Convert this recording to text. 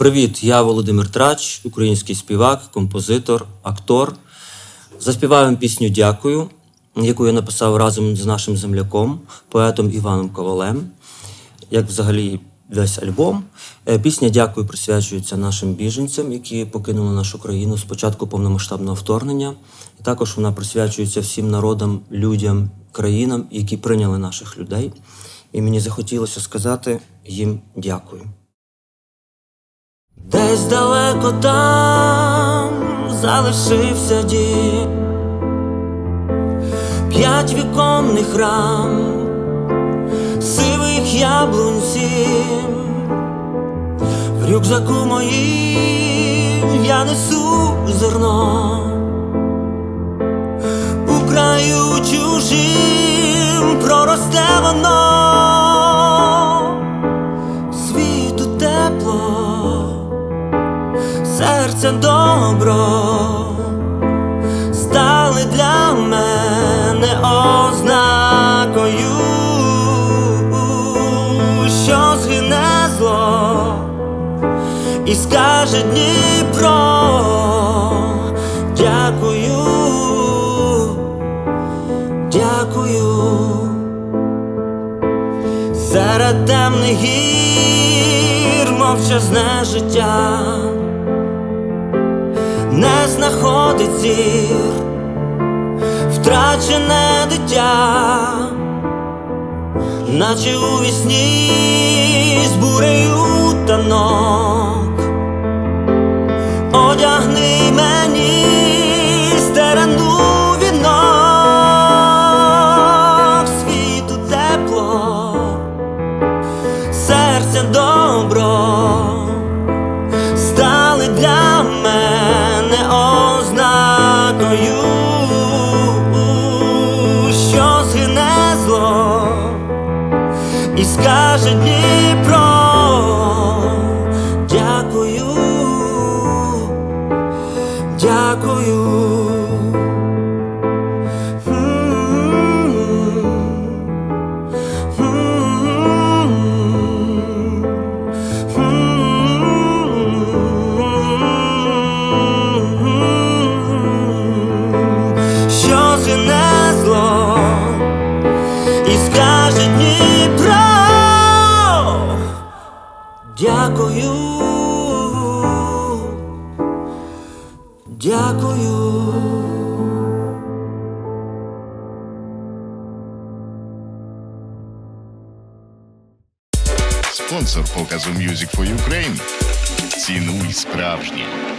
Привіт, я Володимир Трач, український співак, композитор, актор. Заспіваю пісню Дякую, яку я написав разом з нашим земляком, поетом Іваном Ковалем. Як взагалі весь альбом. Е, Пісня Дякую присвячується нашим біженцям, які покинули нашу країну з початку повномасштабного вторгнення. І також вона присвячується всім народам, людям, країнам, які прийняли наших людей. І мені захотілося сказати їм дякую. Десь далеко там залишився дім, п'ять віконних рам, сивих яблунь сім, в рюкзаку моїм я несу зерно, серця добро стали для мене ознакою, що згине зло і скаже Дніпро, дякую, дякую. Серед темних гір мовчазне життя не знаходить зір, втрачене дитя, наче у вісні з бурею танок, одягни мені стерену вінок, світу тепло, серця добро і скаже Дніпро, Дякую, дякую. Спонсор показу Music for Ukraine. Цінуй справжнє.